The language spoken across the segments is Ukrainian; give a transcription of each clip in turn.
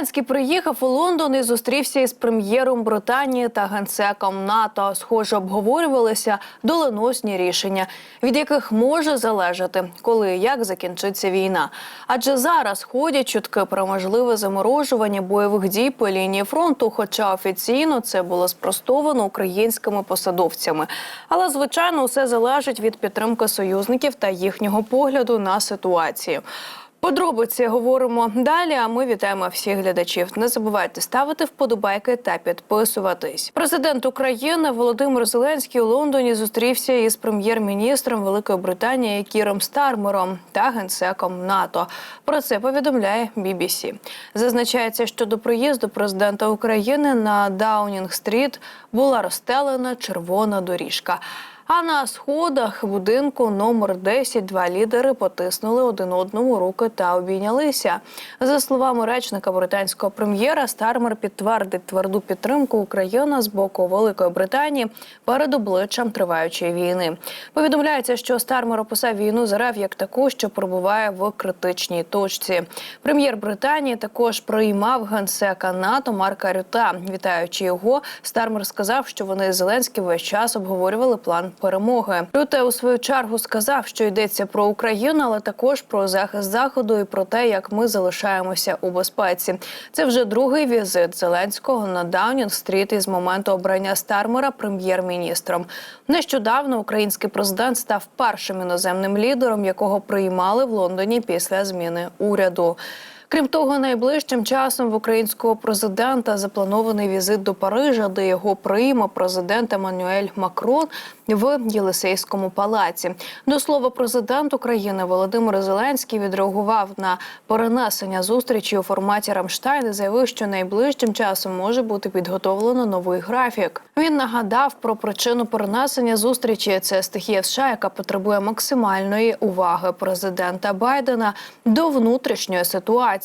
Зеленський приїхав у Лондон і зустрівся із прем'єром Британії та генсеком НАТО. Схоже, обговорювалися доленосні рішення, від яких може залежати, коли і як закінчиться війна. Адже зараз ходять чутки про можливе заморожування бойових дій по лінії фронту. Хоча офіційно це було спростовано українськими посадовцями. Але звичайно, усе залежить від підтримки союзників та їхнього погляду на ситуацію. Подробиці говоримо далі. А ми вітаємо всіх глядачів. Не забувайте ставити вподобайки та підписуватись. Президент України Володимир Зеленський у Лондоні зустрівся із прем'єр-міністром Великої Британії Кіром Стармером та генсеком НАТО. Про це повідомляє BBC. Зазначається, що до приїзду президента України на Даунінг-стріт була розстелена червона доріжка. А на сходах будинку номер 10 два лідери потиснули один одному руки та обійнялися. За словами речника британського прем'єра, Стармер підтвердить тверду підтримку України з боку Великої Британії перед обличчям триваючої війни. Повідомляється, що Стармер описав війну з РФ як таку, що перебуває в критичній точці. Прем'єр Британії також приймав генсека НАТО Марка Рюта. Вітаючи його, Стармер сказав, що вони з Зеленським весь час обговорювали план перемоги. Рюте у свою чергу сказав, що йдеться про Україну, але також про захист заходу і про те, як ми залишаємося у безпеці. Це вже другий візит Зеленського на Даунінг-стріт із моменту обрання Стармера прем'єр-міністром. Нещодавно український президент став першим іноземним лідером, якого приймали в Лондоні після зміни уряду. Крім того, найближчим часом в українського президента запланований візит до Парижа, де його прийме президент Еммануель Макрон в Єлисейському палаці. До слова, президент України Володимир Зеленський відреагував на перенесення зустрічі у форматі Рамштайн і заявив, що найближчим часом може бути підготовлено новий графік. Він нагадав про причину перенесення зустрічі. Це стихія США, яка потребує максимальної уваги президента Байдена до внутрішньої ситуації.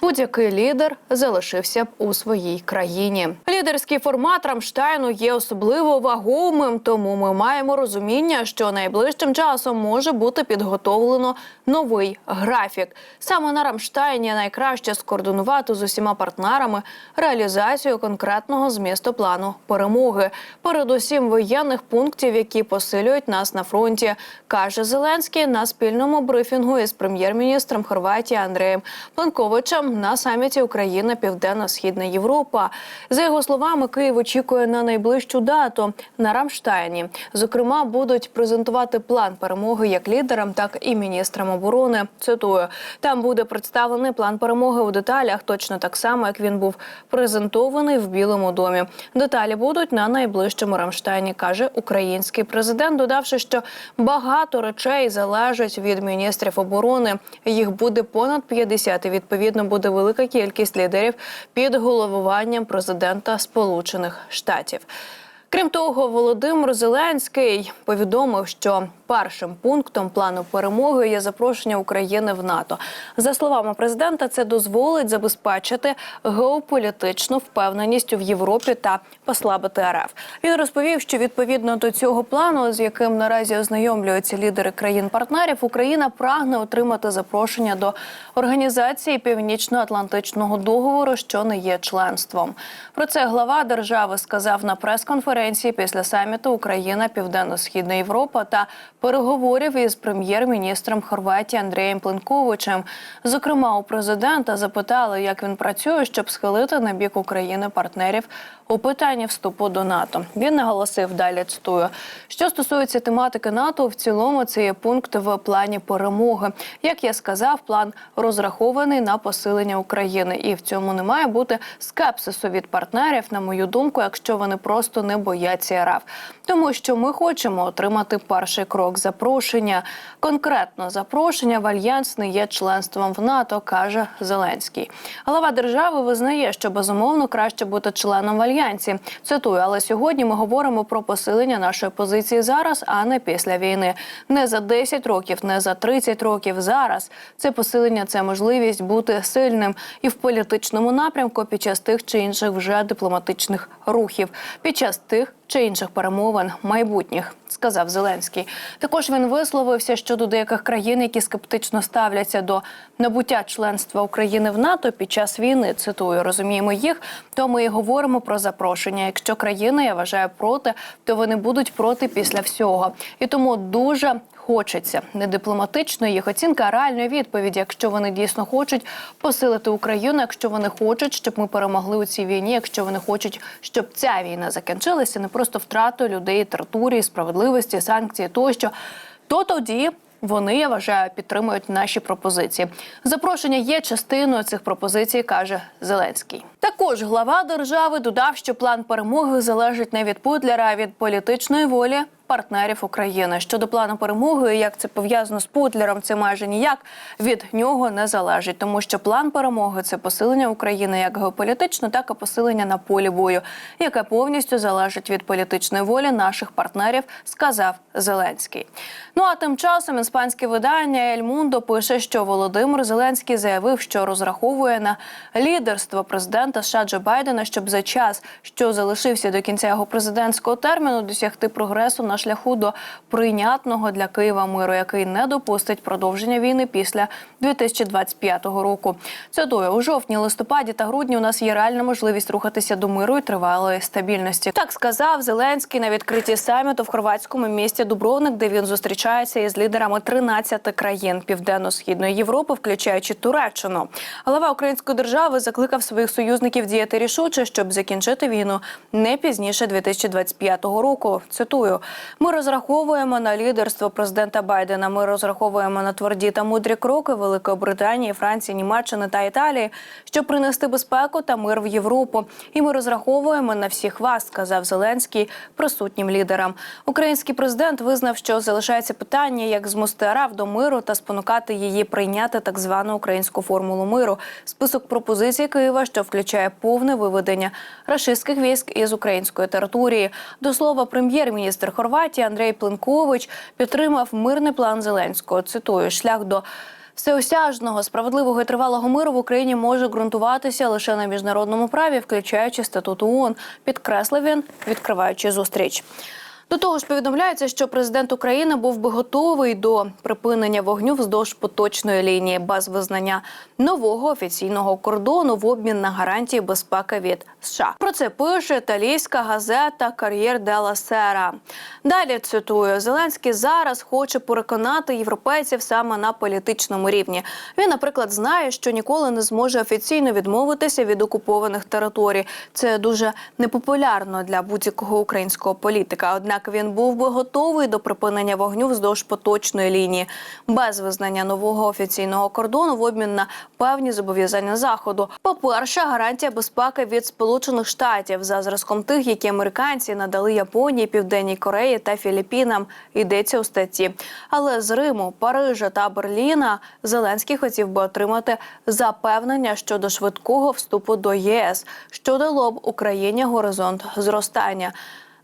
Будь-який лідер залишився б у своїй країні. Лідерський формат Рамштайну є особливо вагомим, тому ми маємо розуміння, що найближчим часом може бути підготовлено новий графік. Саме на Рамштайні найкраще скоординувати з усіма партнерами реалізацію конкретного змісту плану перемоги, передусім воєнних пунктів, які посилюють нас на фронті, каже Зеленський на спільному брифінгу із прем'єр-міністром Хорватії Андреєм Пленковичем на саміті Україна Південно-Східна Європа. За його словами, Київ очікує на найближчу дату на Рамштайні. Зокрема, будуть презентувати план перемоги як лідерам, так і міністрам оборони. Цитую, там буде представлений план перемоги у деталях, точно так само, як він був презентований в Білому домі. Деталі будуть на найближчому Рамштайні, каже український президент, додавши, що багато речей залежать від міністрів оборони. Їх буде понад 50 і відповідно буде велика кількість лідерів під головуванням президента Сполучених Штатів. Крім того, Володимир Зеленський повідомив, що першим пунктом плану перемоги є запрошення України в НАТО. За словами президента, це дозволить забезпечити геополітичну впевненість в Європі та послабити РФ. Він розповів, що відповідно до цього плану, з яким наразі ознайомлюються лідери країн-партнерів, Україна прагне отримати запрошення до організації Північно-Атлантичного договору, що не є членством. Про це глава держави сказав на прес-конференції після саміту Україна, Південно-Східна Європа та переговорів із прем'єр-міністром Хорватії Андрієм Пленковичем. Зокрема, у президента запитали, як він працює, щоб схилити на бік України партнерів у питанні вступу до НАТО. Він наголосив далі. Цитую, що стосується тематики НАТО, в цілому це є пункт в плані перемоги. Як я сказав, план розрахований на посилення України, і в цьому не має бути скепсису від партнерів, на мою думку, якщо вони просто не бояться РФ. Тому що ми хочемо отримати перший крок запрошення. Конкретно запрошення в альянс не є членством в НАТО, каже Зеленський. Глава держави визнає, що безумовно краще бути членом в альянсі. Цитую, але сьогодні ми говоримо про посилення нашої позиції зараз, а не після війни. Не за 10 років, не за 30 років. Зараз це посилення, це можливість бути сильним і в політичному напрямку під час тих чи інших вже дипломатичних рухів, під час тих чи інших перемовин майбутніх, сказав Зеленський. Також він висловився щодо деяких країн, які скептично ставляться до набуття членства України в НАТО під час війни. Цитую, розуміємо їх, то ми і говоримо про запрошення. Якщо країна, я вважаю, проти, то вони будуть проти після всього. І тому дуже хочеться не дипломатичної їх оцінка, а реальної відповіді, якщо вони дійсно хочуть посилити Україну, якщо вони хочуть, щоб ми перемогли у цій війні, якщо вони хочуть, щоб ця війна закінчилася, не просто втратою людей, території, справедливості, санкції тощо, то тоді. Вони, я вважаю, підтримують наші пропозиції. Запрошення є частиною цих пропозицій, каже Зеленський. Також глава держави додав, що план перемоги залежить не від Путлера, а від політичної волі партнерів України. Щодо плану перемоги, як це пов'язано з Путлером, це майже ніяк від нього не залежить, тому що план перемоги це посилення України як геополітично, так і посилення на полі бою, яке повністю залежить від політичної волі наших партнерів, сказав Зеленський. Ну а тим часом іспанське видання Ель Мундо пише, що Володимир Зеленський заявив, що розраховує на лідерство президента США Джо Байдена, щоб за час, що залишився до кінця його президентського терміну, досягти прогресу на шляху до прийнятного для Києва миру, який не допустить продовження війни після 2025 року. Цитую, у жовтні, листопаді та грудні у нас є реальна можливість рухатися до миру і тривалої стабільності. Так сказав Зеленський на відкритті саміту в хорватському місті Дубровник, де він зустрічається із лідерами 13 країн південно-східної Європи, включаючи Туреччину. Глава української держави закликав своїх союзників діяти рішуче, щоб закінчити війну не пізніше 2025 року. Цитую: ми розраховуємо на лідерство президента Байдена. Ми розраховуємо на тверді та мудрі кроки Великої Британії, Франції, Німеччини та Італії, щоб принести безпеку та мир в Європу. І ми розраховуємо на всіх вас, сказав Зеленський присутнім лідерам. Український президент визнав, що залишається питання, як змусти Араф до миру та спонукати її прийняти так звану українську формулу миру. Список пропозицій Києва, що включає повне виведення рашистських військ із української території. До слова, прем'єр-міністр Хорватії Андрій Пленкович підтримав мирний план Зеленського. Цитую шлях до. Всеосяжного справедливого і тривалого миру в Україні може ґрунтуватися лише на міжнародному праві, включаючи статут ООН, підкреслив він, відкриваючи зустріч. До того ж, повідомляється, що президент України був би готовий до припинення вогню вздовж поточної лінії без визнання нового офіційного кордону в обмін на гарантії безпеки від США. Про це пише італійська газета Кар'єр Дела Сера. Далі цитую: Зеленський зараз хоче переконати європейців саме на політичному рівні. Він, наприклад, знає, що ніколи не зможе офіційно відмовитися від окупованих територій. Це дуже непопулярно для будь-якого українського політика. Однак він був би готовий до припинення вогню вздовж поточної лінії без визнання нового офіційного кордону в обмін на певні зобов'язання заходу. По перше, гарантія безпеки від Сполучених Штатів за зразком тих, які американці надали Японії, Південній Кореї та Філіппінам. Йдеться у статті. Але з Риму, Парижа та Берліна Зеленський хотів би отримати запевнення щодо швидкого вступу до ЄС, що дало б Україні горизонт зростання.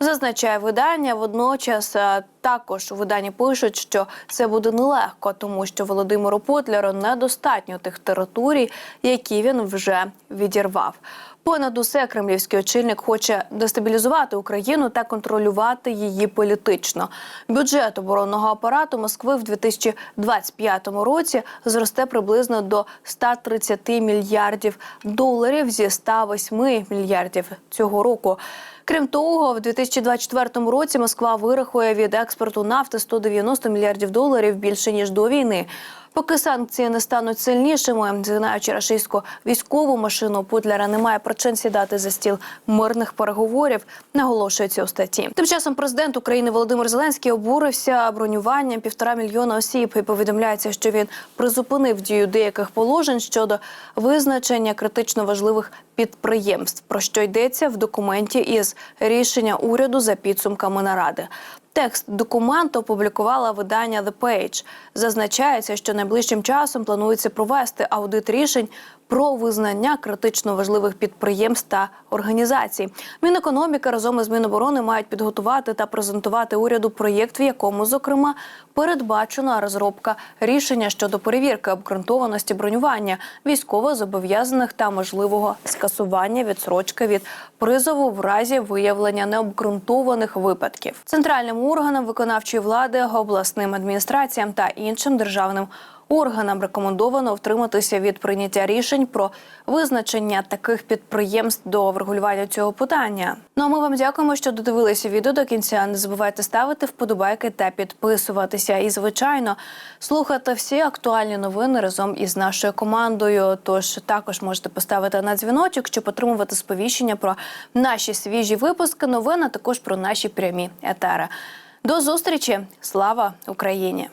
Зазначає видання. Водночас е, також у виданні пишуть, що це буде нелегко, тому що Володимиру Потлеру недостатньо тих територій, які він вже відірвав. Понад усе кремлівський очільник хоче дестабілізувати Україну та контролювати її політично. Бюджет оборонного апарату Москви в 2025 році зросте приблизно до 130 мільярдів доларів зі 108 мільярдів цього року. Крім того, в 2024 році Москва вирахує від експорту нафти 190 мільярдів доларів більше ніж до війни. Поки санкції не стануть сильнішими, згинаючи рашистську військову машину, Путлера немає причин сідати за стіл мирних переговорів, наголошується у статті. Тим часом президент України Володимир Зеленський обурився бронюванням півтора мільйона осіб і повідомляється, що він призупинив дію деяких положень щодо визначення критично важливих підприємств. Про що йдеться в документі із рішення уряду за підсумками наради. Текст документу опублікувала видання The Page. Зазначається, що найближчим часом планується провести аудит рішень про визнання критично важливих підприємств та організацій. Мінекономіка разом із Міноборони мають підготувати та презентувати уряду проєкт, в якому, зокрема, передбачена розробка рішення щодо перевірки обґрунтованості бронювання військовозобов'язаних та можливого скасування відсрочки від призову в разі виявлення необґрунтованих випадків центральним органам виконавчої влади, обласним адміністраціям та іншим державним органам рекомендовано втриматися від прийняття рішень про визначення таких підприємств до врегулювання цього питання. Ну а ми вам дякуємо, що додивилися відео до кінця. Не забувайте ставити вподобайки та підписуватися. І звичайно, слухати всі актуальні новини разом із нашою командою. Тож також можете поставити на дзвіночок, щоб отримувати сповіщення про наші свіжі випуски новин, а також про наші прямі етери. До зустрічі! Слава Україні!